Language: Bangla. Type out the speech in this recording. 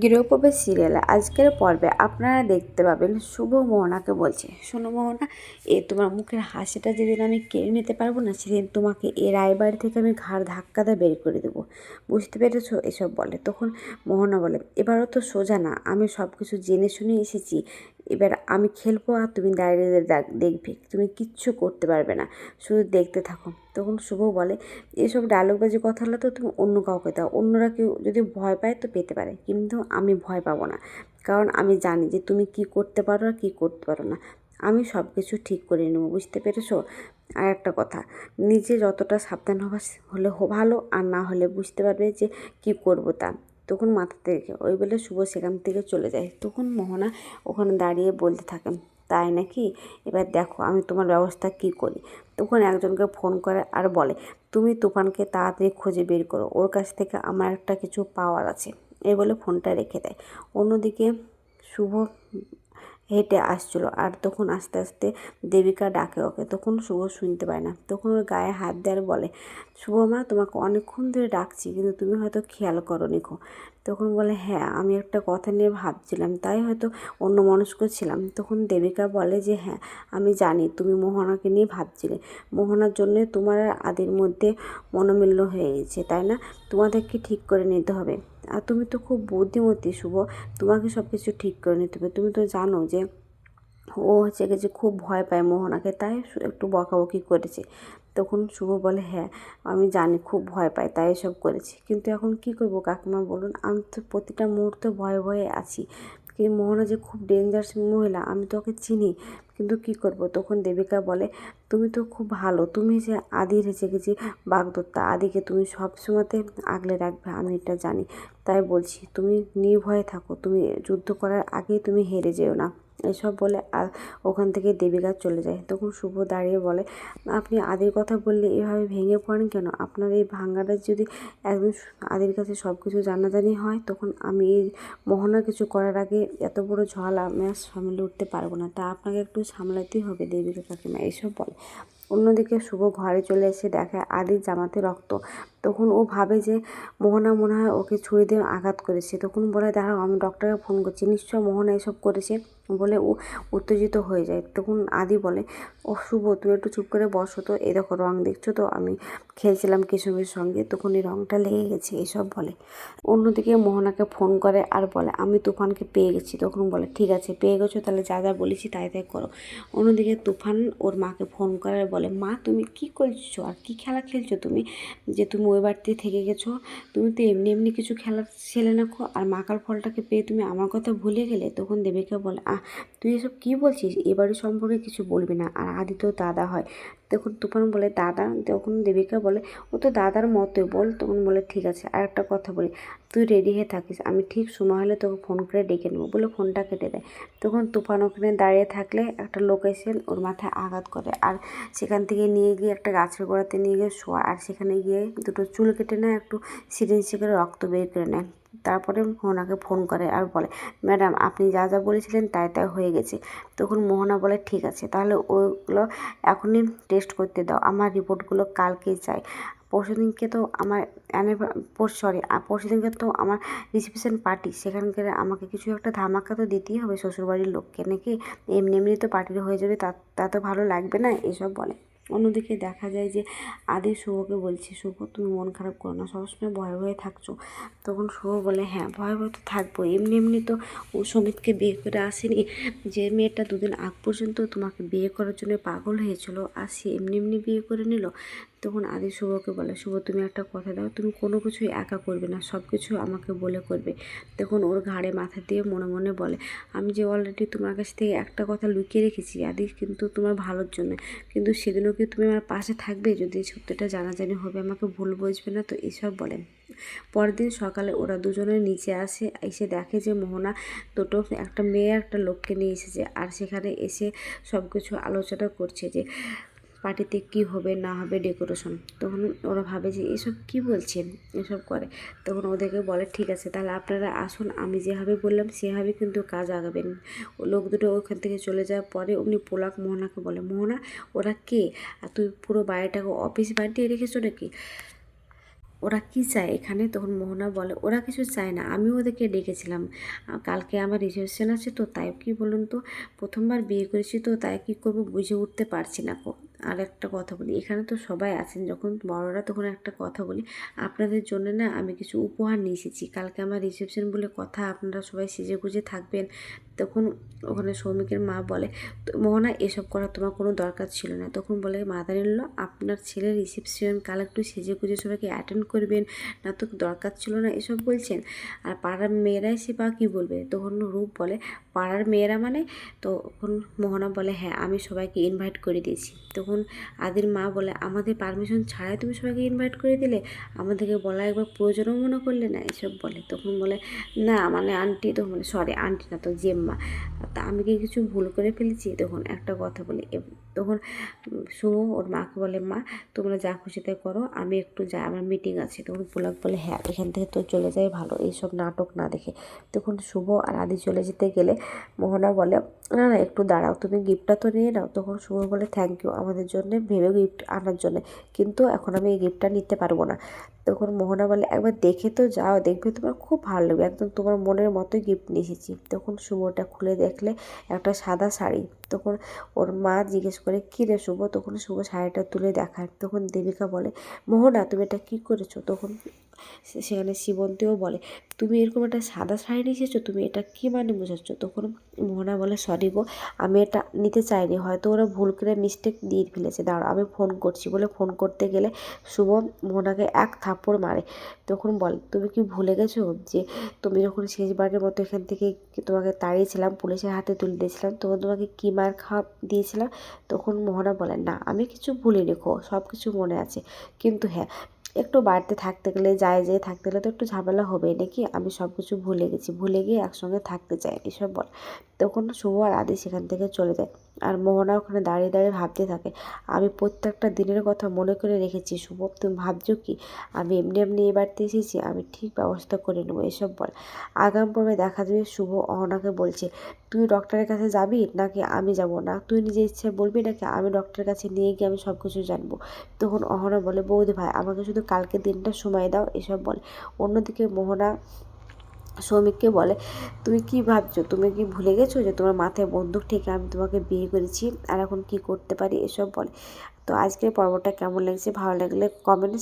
গৃহপ্রবেশ সিরিয়ালে আজকের পর্বে আপনারা দেখতে পাবেন শুভ মোহনাকে বলছে। শোনো মোহনা এ তোমার মুখের হাসিটা যেদিন আমি কেড়ে নিতে পারব না, সেদিন তোমাকে এ রায়বাড়ি থেকে আমি ঘাড় ধাক্কা দিয়ে বের করে দেবো। বুঝতে পেরেছ এসব বলে? তখন মোহনা বলে, এবারও তো সোজা না, আমি সব কিছু জেনে শুনে এসেছি এবার আমি খেলব আর তুমি দাঁড়িয়ে দেখবে, তুমি কিচ্ছু করতে পারবে না। শুধু দেখতে থাকো। তখন শুভ বলে, এসব ডায়লগবাজি কথা হলে তো তুমি অন্য কাউকে দাও। অন্যরা কেউ যদি ভয় পায় তো পেতে পারে। কিন্তু আমি ভয় পাবো না। কারণ আমি জানি যে তুমি কি করতে পারো আর কী করতে পারো না। আমি সব কিছু ঠিক করে নেব, বুঝতে পেরেছ? আর একটা কথা, নিজে যতটা সাবধান হওয়া হলে ভালো। আর না হলে বুঝতে পারবে যে কি করব তা। তখন মাথা থেকে, ওই বলে শুভ সেখান থেকে চলে যায়। তখন মোহনা ওখানে দাঁড়িয়ে বলতে থাকেন তাই নাকি? এবার দেখো আমি তোমার ব্যবস্থা কি করি? তখন একজনকে ফোন করে আর বলে, তুমি তুফানকে তাড়াতাড়ি খুঁজে বের করো, ওর কাছ থেকে আমার একটা কিছু পাওয়ার আছে। এ বলে ফোনটা রেখে দেয়। অন্যদিকে শুভ হেঁটে আসছিল আর তখন আস্তে আস্তে দেবিকা ডাকে ওকে। তখন শুভ শুনতে পায় না। তখন ওর গায়ে হাত দেওয়ার বলে, শুভ মা, তোমাকে অনেকক্ষণ ধরে ডাকছি, কিন্তু তুমি হয়তো খেয়াল করো নিখো তখন বলে হ্যাঁ আমি একটা কথা নিয়ে ভাবছিলাম, তাই হয়তো অন্য মনস্ক ছিলাম। তখন দেবিকা বলে যে হ্যাঁ আমি জানি, তুমি মোহনাকে নিয়ে ভাবছিলে। মোহনার জন্য তোমার আদির মধ্যে মনোমিল্য হয়ে গেছে, তাই না? তোমাদেরকে ঠিক করে নিতে হবে। আর তুমি তো খুব বুদ্ধিমতী, শুভ। তোমাকে সব কিছু ঠিক করে নিতে হবে। তুমি তো জানো যে ও হচ্ছে গেছে খুব ভয় পায় মোহনাকে, তাই একটু বকাবকি করেছে। তখন শুভ বলে হ্যাঁ আমি জানি খুব ভয় পাই তাই এসব করেছি। কিন্তু এখন কি করব কাকিমা, বলুন? আমি তো প্রতিটা মুহূর্ত ভয়ে ভয়ে আছি। কিন্তু মোহনা যে খুব ডেঞ্জারস মহিলা, আমি তো ওকে চিনি, কিন্তু কি করব? তখন দেবিকা বলে, তুমি তো খুব ভালো, তুমি যে আদি রেচে গেছি বাগদত্তা, আদিকে তুমি সব সময়তে আগলে রাখবে, আমি এটা জানি। তাই বলছি, তুমি নির্ভয়ে থাকো, তুমি যুদ্ধ করার আগেই তুমি হেরে যেও না। এসব বলে ওখান থেকে দেবিকা চলে যায়। তখন শুভ দাঁড়িয়ে বলে, আপনি আদির কথা বললে এভাবে ভেঙে পড়েন কেন? আপনার এই ভাঙ্গাটা যদি একদিন আদির কাছে সব কিছু জানাজানি হয়, তখন আমি এই মোহনা কিছু করার আগে এত বড় ঝড় আমি আর সামলে উঠতে পারব না। তা আপনাকে একটু সামলাতেই হবে, দেবিকা কাকিমা। এইসব বলে। অন্যদিকে শুভ ঘরে চলে এসে দেখে আদির জামাতে রক্ত। তখন ও ভাবে যে মোহনা মনে হয় ওকে ছুরি দিয়ে আঘাত করেছে। তখন বলে, দাঁড়াও, আমি ডক্টরকে ফোন করছি। নিশ্চয় মোহনা এসব করেছে? বলে ও উত্তেজিত হয়ে যায়। তখন আদি বলে ও শুভ, তুমি একটু চুপ করে বসো তো। এই দেখো, রং দেখছ তো? আমি খেলছিলাম কেশবের সঙ্গে। তখন এই রংটা লেগে গেছে। এসব বলে। অন্যদিকে মোহনাকে ফোন করে আর বলে, আমি তুফানকে পেয়ে গেছি। তখন বলে, ঠিক আছে, পেয়ে গেছো, তাহলে যা যা বলেছি তাই তাই করো। অন্যদিকে তুফান ওর মাকে ফোন করে বলে, মা, তুমি কি করছ? আর কি খেলা খেলছো তুমি? যে তুমি ওই বাড়িতে থেকে গেছো? তুমি তো এমনি এমনি কিছু খেলা ছেলে নাকো আর মাকার ফলটাকে পেয়ে তুমি আমার কথা ভুলে গেলে? তখন দেবিকা বলে, আহ তুই এসব কী বলছিস? এবারে সম্পর্কে কিছু বলবি না। আর আদি তো দাদা হয়। তখন তুফান বলে, দাদা? তখন দেবিকা বলে, ও তো দাদার মতোই। বল, তখন বলে, ঠিক আছে, আর একটা কথা বলি। তুই রেডি হয়ে থাকিস। আমি ঠিক সময় হলে তোকে ফোন করে ডেকে নেব। বলে ফোনটা কেটে দেয়। তখন তুফান ওখানে দাঁড়িয়ে থাকলে একটা লোক এসে ওর মাথায় আঘাত করে। আর সেখান থেকে নিয়ে গিয়ে একটা গাছের গোড়াতে নিয়ে গিয়ে শোয়া। আর সেখানে গিয়ে দুটো চুল কেটে নেয় একটু সিরিঞ্জে করে রক্ত বের করে নেয়। তারপরে মোহনাকে ফোন করে আর বলে, ম্যাডাম, আপনি যা যা বলেছিলেন তাই তাই হয়ে গেছে। তখন মোহনা বলে, ঠিক আছে, তাহলে ওইগুলো এখনই টেস্ট করতে দাও। আমার রিপোর্টগুলো কালকেই চাই। পরশু দিনকে তো আমার সরি পরশু দিনকে তো আমার রিসেপশন পার্টি সেখানকার আমাকে কিছু একটা ধামাকা তো দিতেই হবে শ্বশুরবাড়ির লোককে, নাকি এমনি এমনি তো পার্টির হয়ে যাবে, তা তা তো ভালো লাগবে না? এসব বলে। অন্যদিকে দেখা যায় যে আদি শুভকে বলছে, শুভ, তুমি মন খারাপ করো না, সবসময় ভয়ে ভয়ে থাকছো। তখন শুভ বলে হ্যাঁ ভয়ে ভয়ে তো থাকব। এমনি এমনি তো ও সমিতকে বিয়ে করে আসেনি। যে মেয়েটা দুদিন আগ পর্যন্ত তোমাকে বিয়ে করার জন্য পাগল হয়েছিল, আর সে এমনি এমনি বিয়ে করে নিল তখন আদি শুভকে বলে, শুভ, তুমি একটা কথা দাও, তুমি কোনো কিছুই একা করবে না সব কিছু আমাকে বলে করবে। তখন ওর ঘাড়ে মাথা দিয়ে মনে মনে বলে, আমি যে অলরেডি তোমার কাছ থেকে একটা কথা লুকিয়ে রেখেছি, আদি, কিন্তু তোমার ভালোর জন্য। কিন্তু সেদিনও কি তুমি আমার পাশে থাকবে? যদি সত্যিটা জানাজানি হবে, আমাকে ভুল বুঝবে না? তো এসব বলে। পরের দিন সকালে ওরা দুজনে নিচে আসে, এসে দেখে যে মোহনা দুটো একটা মেয়ে একটা লোককে নিয়ে এসেছে, আর সেখানে এসে সব কিছু আলোচনা করছে যে পার্টিতে কি হবে, না হবে ডেকোরেশন তখন ওরা ভাবে যে, এসব কি বলছেন এসব করে। তখন ওদেরকে বলে, ঠিক আছে, তাহলে আপনারা আসুন, আমি যেভাবে বললাম, সেভাবে কিন্তু কাজ আগাবেন। লোক দুটো ওখান থেকে চলে যাওয়ার পরে উনি পোলাক মোহনাকে বলে, মোহনা, ওরা কে? আর তুই পুরো বাড়িটাকে অফিস বাড়ি দিয়ে রেখেছো নাকি? ওরা কি চায় এখানে? তখন মোহনা বলে, ওরা কিছু চায় না, আমি ওদেরকে ডেকেছিলাম। কালকে আমার রিসেপশন আছে তো, তাই কি বলুন তো? প্রথমবার বিয়ে করেছি তো, তাই কি করব বুঝে উঠতে পারছি না কো আর একটা কথা বলি। এখানে তো সবাই আছেন, যখন বড়রা তখন একটা কথা বলি। আপনাদের জন্য না আমি কিছু উপহার নিয়ে এসেছি। কালকে আমার রিসেপশন বলে কথা, আপনারা সবাই সেজে গুজে থাকবেন। তখন ওখানে সৌমিকের মা বলে, "তো মোহনা, এসব করার তোমার কোনো দরকার ছিল না। তখন বলে মাদারিল্ল আপনার ছেলের রিসেপশন কাল একটু সেজে গুজে সবাইকে অ্যাটেন্ড করবেন। না তো দরকার ছিল না। এসব বলছেন। আর পাড়ার মেয়েরা এসে বা কী বলবে? তখন রূপ বলে, পাড়ার মেয়েরা মানে? তখন মোহনা বলে হ্যাঁ আমি সবাইকে ইনভাইট করে দিয়েছি। তখন আদির মা বলে, আমাদের পারমিশন ছাড়াই তুমি সবাইকে ইনভাইট করে দিলে? আমাদেরকে বলা একবার প্রয়োজনও মনে করলে না? এসব বলে। তখন বলে, না মানে আন্টি তো মানে সরি আন্টি না, তো জেম্মা। তা আমি কি কিছু ভুল করে ফেলেছি? তখন একটা কথা বলে তখন শুভ ওর মাকে বলে, মা, তোমরা যা খুশি তাই করো, আমি একটু যাই আমার মিটিং আছে। তখন পুলক বলে হ্যাঁ এখান থেকে তো চলে যাই ভালো, এইসব নাটক না দেখে। তখন শুভ আর আদি চলে যেতে গেলে মোহনা বলে, না না, একটু দাঁড়াও, তুমি গিফটটা তো নিয়ে নাও। তখন শুভ বলে থ্যাংক ইউ আমাদের জন্য, ভেবে গিফট আনার জন্য, কিন্তু এখন আমি এই গিফটটা নিতে পারব না। তখন মোহনা বলে, একবার দেখে তো যাও, দেখবে তোমার খুব ভালো লাগবে। একদম তোমার মনের মতো গিফট নিয়ে এসেছি। তখন শুভটা খুলে দেখলে একটা সাদা শাড়ি। তখন ওর মা জিজ্ঞেস করে, কী রে শুভ? তখন শুভ শাড়িটা তুলে দেখায়। তখন দেবিকা বলে, মোহনা, তুমি এটা কী করেছ? তখন সেখানে শিবন্তীও বলে, তুমি এরকম একটা সাদা শাড়ি নিয়ে এসেছ তুমি এটা কী মানে বোঝাচ্ছ? তখন মোহনা বলে, সরি গো, আমি এটা নিতে চাইনি, হয়তো ওরা ভুল করে মিস্টেক দিয়ে ফেলেছে। দাঁড়াও, আমি ফোন করছি। বলে ফোন করতে গেলে শুভ মোহনাকে এক থাপ্পড় মারে। তখন বলে, তুমি কি ভুলে গেছো যে তুমি যখন শেষবারের মতো এখান থেকে তোমাকে তাড়িয়েছিলাম, পুলিশের হাতে তুলে দিয়েছিলাম, তখন তোমাকে কী মার খাওয়া দিয়েছিলাম? তখন মোহনা বলে, না, আমি কিছু ভুলিনি খো সব কিছু মনে আছে। কিন্তু হ্যাঁ একটু বাড়িতে থাকতে গেলে, যায় যেয়ে থাকতে গেলে তো একটু ঝামেলা হবে নাকি আমি সব কিছু ভুলে গেছি, ভুলে গিয়ে একসঙ্গে থাকতে চাই, এসব বল। তখন শুভ আর আদি সেখান থেকে চলে যায়। আর মোহনা ওখানে দাঁড়িয়ে দাঁড়িয়ে ভাবতে থাকে, আমি প্রত্যেকটা দিনের কথা মনে করে রেখেছি শুভ তুমি ভাবছ কি? আমি এমনি এমনি এ বাড়িতে এসেছি, আমি ঠিক ব্যবস্থা করে নেব, এসব বল। আগাম পর্বে দেখা যাবে শুভ অহনাকে বলছে, তুই ডক্টরের কাছে যাবি নাকি আমি যাব না? তুই নিজে ইচ্ছে বলবি নাকি আমি ডক্টরের কাছে নিয়ে গিয়ে আমি সব কিছু জানব? তখন অহনা বলে, বৌদি ভাই, আমাকে শুধু কালকে দিনটা সময় দাও, এসব বলে। অন্যদিকে মোহনা সৌমিককে বলে, তুমি কি ভাবছ? তুমি কি ভুলে গেছো যে তোমার মাথায় বন্দুক ঠেকে আমি তোমাকে বিয়ে করেছি? আর এখন কি করতে পারি? এসব বলে। তো আজকের পর্বটা কেমন লাগছে? ভালো লাগলে কমেন্টে